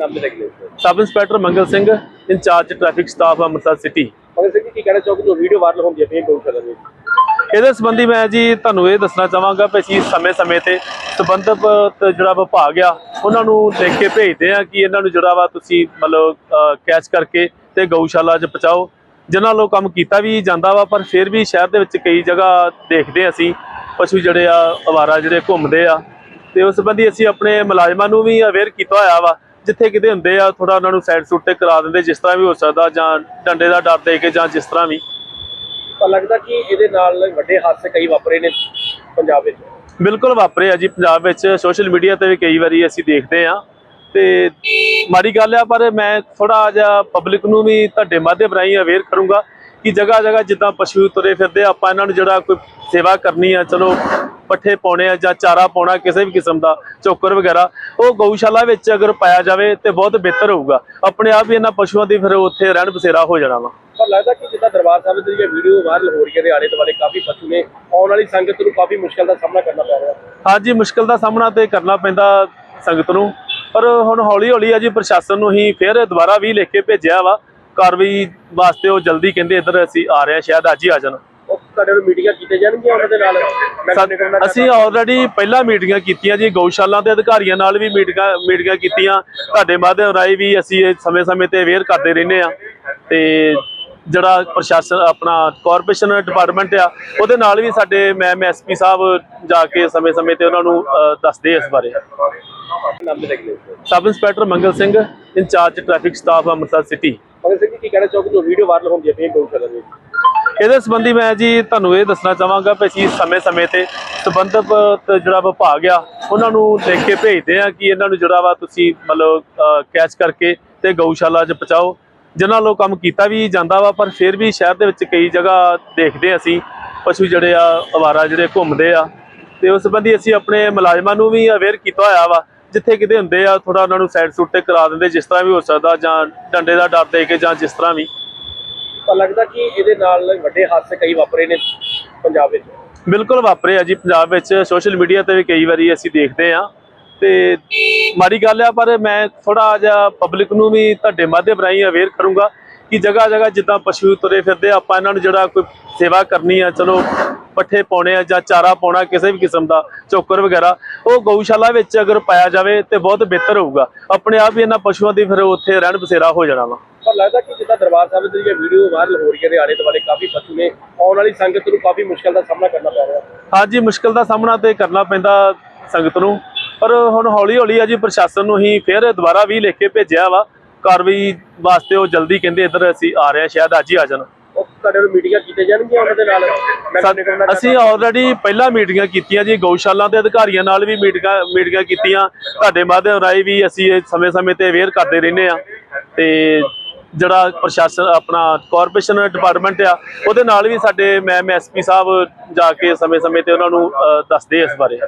ਨਾਮ ਲੱਗੇ sub inspector Mangal Singh incharge traffic staff Amritsar city. Magar Singh ji ਕੀ ਕਹਿਣਾ ਚਾਹੋਗੇ? ਜੋ ਵੀਡੀਓ ਵਾਇਰਲ ਹੁੰਦੀ ਹੈ ਪਈ ਗਊਸ਼ਾਲਾ ਦੇ ਇਹਦੇ ਸੰਬੰਧੀ ਮੈਂ ਜੀ ਤੁਹਾਨੂੰ ਇਹ ਦੱਸਣਾ ਚਾਹਾਂਗਾ ਕਿ ਅਸੀਂ ਸਮੇਂ-ਸਮੇਂ ਤੇ ਸੰਬੰਧਿਤ ਜਿਹੜਾ ਵਿਭਾਗ ਆ ਉਹਨਾਂ ਨੂੰ ਲਿਖ ਕੇ ਭੇਜਦੇ ਆ ਕਿ ਇਹਨਾਂ ਨੂੰ ਜਿਹੜਾ ਵਾ ਤੁਸੀਂ ਮਤਲਬ ਕੈਚ ਕਰਕੇ ਤੇ ਗਊਸ਼ਾਲਾ 'ਚ ਪਹੁੰਚਾਓ। ਜਿਨ੍ਹਾਂ ਲੋ ਕੰਮ ਕੀਤਾ ਵੀ ਜਾਂਦਾ ਵਾ ਪਰ ਫਿਰ ਵੀ ਸ਼ਹਿਰ ਦੇ ਵਿੱਚ ਕਈ ਜਗ੍ਹਾ ਦੇਖਦੇ ਅਸੀਂ ਪਸ਼ੂ ਜਿਹੜੇ ਆ ਅਵਾਰਾ ਜਿਹੜੇ ਘੁੰਮਦੇ ਆ। ਤੇ ਉਸ ਸੰਬੰਧੀ ਅਸੀਂ ਆਪਣੇ ਮੁਲਾਜ਼ਮਾਂ ਨੂੰ ਵੀ ਅਵੇਅਰ ਕੀਤਾ ਹੋਇਆ ਵਾ ਜਿੱਥੇ ਕਿਤੇ ਹੁੰਦੇ ਆ ਥੋੜਾ ਉਹਨਾਂ ਨੂੰ ਸਾਈਡ ਸੁੱਟ ਤੇ ਕਰਾ ਦਿੰਦੇ ਜਿਸ ਤਰ੍ਹਾਂ ਵੀ ਹੋ ਸਕਦਾ ਜਾਂ ਡੰਡੇ ਦਾ ਡਰ ਦੇ ਕੇ ਜਾਂ ਜਿਸ ਤਰ੍ਹਾਂ ਵੀ। ਪਰ ਲੱਗਦਾ ਕਿ ਇਹਦੇ ਨਾਲ ਵੱਡੇ ਹਾਦਸੇ ਕਈ ਵਾਪਰੇ ਨੇ ਪੰਜਾਬ ਵਿੱਚ? ਬਿਲਕੁਲ ਵਾਪਰੇ ਆ ਜੀ ਪੰਜਾਬ ਵਿੱਚ ਸੋਸ਼ਲ ਮੀਡੀਆ ਤੇ ਵੀ ਕਈ ਵਾਰੀ ਅਸੀਂ ਦੇਖਦੇ ਆ। ਤੇ ਮਾੜੀ ਗੱਲ ਆ ਪਰ ਮੈਂ ਥੋੜਾ ਜਿਹਾ ਪਬਲਿਕ ਨੂੰ ਵੀ ਤੁਹਾਡੇ ਮਾਧਿਅਮ ਰਾਹੀਂ ਅਵੇਅਰ ਕਰੂੰਗਾ ਕਿ ਜਗ੍ਹਾ ਜਗ੍ਹਾ ਜਿੱਦਾਂ ਪਸ਼ੂ ਤੁਰੇ ਫਿਰਦੇ ਆਪਾਂ ਇਹਨਾਂ ਨੂੰ ਜਿਹੜਾ ਕੋਈ ਸੇਵਾ ਕਰਨੀ ਆ ਚਲੋ ਪੱਠੇ ਪਾਉਣੇ ਆ ਜਾਂ ਚਾਰਾ ਪਾਉਣਾ ਕਿਸੇ ਵੀ ਕਿਸਮ ਦਾ ਚੋਕਰ ਵਗੈਰਾ ਉਹ ਗਊਸ਼ਾਲਾ ਵਿੱਚ ਅਗਰ ਪਾਇਆ ਜਾਵੇ ਤੇ ਬਹੁਤ ਬਿਹਤਰ ਹੋਊਗਾ। ਆਪਣੇ ਆਪ ਹੀ ਇਹਨਾਂ ਪਸ਼ੂਆਂ ਦੀ ਫਿਰ ਉੱਥੇ ਰਹਿਣ ਬਸੇਰਾ ਹੋ ਜਾਣਾ ਵਾ। ਪਰ ਲੱਗਦਾ ਕਿ ਜਿੱਦਾਂ ਦਰਬਾਰ ਸਾਹਿਬ ਦੀ ਜਿਹੜੀ ਵੀਡੀਓ ਵਾਇਰਲ ਹੋ ਰਹੀ ਹੈ ਦੇ ਆਲੇ ਦੁਆਲੇ ਕਾਫੀ ਪਸ਼ੂ ਨੇ ਆਉਣ ਵਾਲੀ ਸੰਗਤ ਨੂੰ ਕਾਫੀ ਮੁਸ਼ਕਲ ਦਾ ਸਾਹਮਣਾ ਕਰਨਾ ਪੈ ਰਿਹਾ। ਹਾਂਜੀ ਮੁਸ਼ਕਲ ਦਾ ਸਾਹਮਣਾ ਤੇ ਕਰਨਾ ਪੈਂਦਾ ਸੰਗਤ ਨੂੰ। ਪਰ ਹੁਣ ਹੌਲੀ ਹੌਲੀ ਆ ਜੀ ਪ੍ਰਸ਼ਾਸਨ ਨੂੰ ਹੀ ਫਿਰ ਦੁਬਾਰਾ ਵੀ ਲਿਖ ਕੇ ਭੇਜਿਆ ਵਾ। ਕਾਰਵਾਈ ਵਾਸਤੇ ਉਹ ਜਲਦੀ ਕਹਿੰਦੇ ਇੱਧਰ ਅਸੀਂ ਆ ਰਹੇ ਹਾਂ ਸ਼ਾਇਦ ਅੱਜ ਹੀ ਆ ਜਾਣ। ਤੁਹਾਡੇ ਨੂੰ ਮੀਟਿੰਗਾਂ ਕੀਤੇ ਜਾਣਗੀਆਂ ਉਹਨਾਂ ਦੇ ਨਾਲ? ਅਸੀਂ ਆਲਰੇਡੀ ਪਹਿਲਾਂ ਮੀਟਿੰਗਾਂ ਕੀਤੀਆਂ ਜੀ ਗਊਸ਼ਾਲਾ ਦੇ ਅਧਿਕਾਰੀਆਂ ਨਾਲ ਵੀ ਮੀਟਿੰਗਾਂ ਮੀਟਿੰਗਾਂ ਕੀਤੀਆਂ। ਤੁਹਾਡੇ ਮਾਧਿਅਮ ਰਾਹੀਂ ਵੀ ਅਸੀਂ ਇਹ ਸਮੇਂ-ਸਮੇਂ ਤੇ ਅਵੇਅਰ ਕਰਦੇ ਰਹਿੰਦੇ ਆ ਤੇ ਜਿਹੜਾ ਪ੍ਰਸ਼ਾਸਨ ਆਪਣਾ ਕਾਰਪੋਰੇਸ਼ਨ ਡਿਪਾਰਟਮੈਂਟ ਆ ਉਹਦੇ ਨਾਲ ਵੀ ਸਾਡੇ ਮੈਮ ਐਸਪੀ ਸਾਹਿਬ ਜਾ ਕੇ ਸਮੇਂ-ਸਮੇਂ ਤੇ ਉਹਨਾਂ ਨੂੰ ਦੱਸਦੇ ਇਸ ਬਾਰੇ। Sub inspector Mangal Singh incharge traffic staff Amritsar city Magar Singh ji ਕੀ ਕਹਿਣਾ ਚਾਹੋਗੇ? ਜੋ ਵੀਡੀਓ ਵਾਇਰਲ ਹੁੰਦੀ ਹੈ ਪਈ ਗਊਸ਼ਾਲਾ ਦੇ ਇਹਦੇ ਸੰਬੰਧੀ ਮੈਂ ਜੀ ਤੁਹਾਨੂੰ ਇਹ ਦੱਸਣਾ ਚਾਹਾਂਗਾ ਕਿ ਅਸੀਂ ਸਮੇਂ-ਸਮੇਂ ਤੇ ਸੰਬੰਧਿਤ ਜਿਹੜਾ ਵਿਭਾਗ ਆ, ਉਹਨਾਂ ਨੂੰ ਲਿਖ ਕੇ ਭੇਜਦੇ ਆ ਕਿ ਇਹਨਾਂ ਨੂੰ ਜਿਹੜਾ ਵਾ ਤੁਸੀਂ ਮਤਲਬ ਕੈਚ ਕਰਕੇ ਤੇ ਗਊਸ਼ਾਲਾ 'ਚ ਪਹੁੰਚਾਓ। ਜਿਨ੍ਹਾਂ ਲੋ ਕੰਮ ਕੀਤਾ ਵੀ ਜਾਂਦਾ ਵਾ, ਪਰ ਫਿਰ ਵੀ ਸ਼ਹਿਰ ਦੇ ਵਿੱਚ ਕਈ ਜਗ੍ਹਾ ਦੇਖਦੇ ਹਾਂ ਅਸੀਂ, ਪਸ਼ੂ ਜਿਹੜੇ ਆ, ਅਵਾਰਾ ਜਿਹੜੇ ਘੁੰਮਦੇ ਆ। ਤੇ ਉਸ ਸੰਬੰਧੀ ਅਸੀਂ ਆਪਣੇ ਮੁਲਾਜ਼ਮਾਂ ਨੂੰ ਵੀ ਅਵੇਅਰ ਕੀਤਾ ਹੋਇਆ ਵਾ, ਜਿੱਥੇ ਕਿਤੇ ਹੁੰਦੇ ਆ ਥੋੜਾ ਉਹਨਾਂ ਨੂੰ ਸਾਈਡ ਸੂਟ ਤੇ ਕਰਾ ਦਿੰਦੇ, ਜਿਸ ਤਰ੍ਹਾਂ ਵੀ ਹੋ ਸਕਦਾ, ਜਾਂ ਡੰਡੇ ਦਾ ਡਰ ਦੇ ਕੇ ਜਾਂ ਜਿਸ ਤਰ੍ਹਾਂ ਵੀ। ਪਰ ਲੱਗਦਾ ਕਿ ਇਹਦੇ ਨਾਲ ਵੱਡੇ ਹਾਦਸੇ ਕਈ ਵਾਪਰੇ ਨੇ ਪੰਜਾਬ ਵਿੱਚ। ਬਿਲਕੁਲ ਵਾਪਰੇ ਆ ਜੀ, ਪੰਜਾਬ ਵਿੱਚ ਸੋਸ਼ਲ ਮੀਡੀਆ ਤੇ ਵੀ ਕਈ ਵਾਰੀ ਅਸੀਂ ਦੇਖਦੇ ਆ। ਤੇ ਮਾੜੀ ਗੱਲ ਆ, ਪਰ ਮੈਂ ਥੋੜਾ ਜਿਹਾ ਪਬਲਿਕ ਨੂੰ ਵੀ ਤੁਹਾਡੇ ਮਾਧਿਅਮ ਰਾਹੀਂ ਅਵੇਅਰ ਕਰੂੰਗਾ ਕਿ ਜਗ੍ਹਾ ਜਗ੍ਹਾ ਜਿੱਦਾਂ ਪਸ਼ੂ ਤੁਰੇ ਫਿਰਦੇ ਆਪਾਂ ਇਹਨਾਂ ਨੂੰ ਜਿਹੜਾ ਕੋਈ ਸੇਵਾ ਕਰਨੀ ਆ, ਚਲੋ ਪੱਠੇ ਪਾਉਣੇ ਆ ਜਾਂ ਚਾਰਾ ਪਾਉਣਾ, ਕਿਸੇ ਵੀ ਕਿਸਮ ਦਾ, ਚੋਕਰ ਵਗੈਰਾ, ਉਹ ਗਊਸ਼ਾਲਾ ਵਿੱਚ ਅਗਰ ਪਾਇਆ ਜਾਵੇ ਤੇ ਬਹੁਤ ਬਿਹਤਰ ਹੋਊਗਾ। ਆਪਣੇ ਆਪ ਹੀ ਇਹਨਾਂ ਪਸ਼ੂਆਂ ਦੀ ਫਿਰ ਉੱਥੇ ਰਹਿਣ ਬਸੇਰਾ ਹੋ ਜਾਣਾ ਵਾ। ਪਰ ਲੱਗਦਾ ਕਿ ਜਿੱਦਾਂ ਦਰਬਾਰ ਸਾਹਿਬ ਦੀ ਜਿਹੜੀ ਵੀਡੀਓ ਵਾਇਰਲ ਹੋ ਰਹੀ ਹੈ ਦੇ ਆਲੇ ਦੁਆਲੇ ਕਾਫੀ ਪਸ਼ੂ ਨੇ ਆਉਣ ਵਾਲੀ ਸੰਗਤ ਨੂੰ ਕਾਫੀ ਮੁਸ਼ਕਲ ਦਾ ਸਾਹਮਣਾ ਕਰਨਾ ਪੈ ਰਿਹਾ। ਹਾਂਜੀ ਮੁਸ਼ਕਲ ਦਾ ਸਾਹਮਣਾ ਤੇ ਕਰਨਾ ਪੈਂਦਾ ਸੰਗਤ ਨੂੰ। ਪਰ ਹੁਣ ਹੌਲੀ ਹੌਲੀ ਆ ਜੀ ਪ੍ਰਸ਼ਾਸਨ ਨੂੰ ਹੀ ਫਿਰ ਦੁਬਾਰਾ ਵੀ ਲਿਖ ਕੇ ਭੇਜਿਆ ਵਾ। ਕਾਰਵਾਈ ਵਾਸਤੇ ਉਹ ਜਲਦੀ ਕਹਿੰਦੇ ਇੱਧਰ ਅਸੀਂ ਆ ਰਹੇ ਸ਼ਾਇਦ ਅੱਜ ਹੀ ਆ ਜਾਣ। ਉਹ ਤੁਹਾਡੇ ਨੂੰ ਮੀਟਿੰਗਾਂ ਕੀਤੇ ਜਾਣਗੀਆਂ ਉਹਨਾਂ ਦੇ ਨਾਲ? ਨਗਰ ਨਿਗਮ ਨਾਲ ਅਸੀਂ ਆਲਰੇਡੀ ਪਹਿਲਾਂ ਮੀਟਿੰਗਾਂ ਕੀਤੀਆਂ ਜੀ ਗਊਸ਼ਾਲਾ ਦੇ ਅਧਿਕਾਰੀਆਂ ਨਾਲ ਵੀ ਮੀਟਿੰਗਾਂ ਮੀਟਿੰਗਾਂ ਕੀਤੀਆਂ। ਤੁਹਾਡੇ ਮਾਧਿਅਮ ਰਾਹੀਂ ਵੀ ਅਸੀਂ ਸਮੇਂ-ਸਮੇਂ ਤੇ ਅਵੇਅਰ ਕਰਦੇ ਰਹਿੰਦੇ ਆ ਤੇ ਜਿਹੜਾ ਪ੍ਰਸ਼ਾਸਨ ਆਪਣਾ ਕਾਰਪੋਰੇਸ਼ਨ ਡਿਪਾਰਟਮੈਂਟ ਆ, ਉਹਦੇ ਨਾਲ ਵੀ ਸਾਡੇ ਮੈਮ ਐਸਪੀ ਸਾਹਿਬ ਜਾ ਕੇ ਸਮੇਂ-ਸਮੇਂ ਤੇ ਉਹਨਾਂ ਨੂੰ ਦੱਸਦੇ ਇਸ ਬਾਰੇ।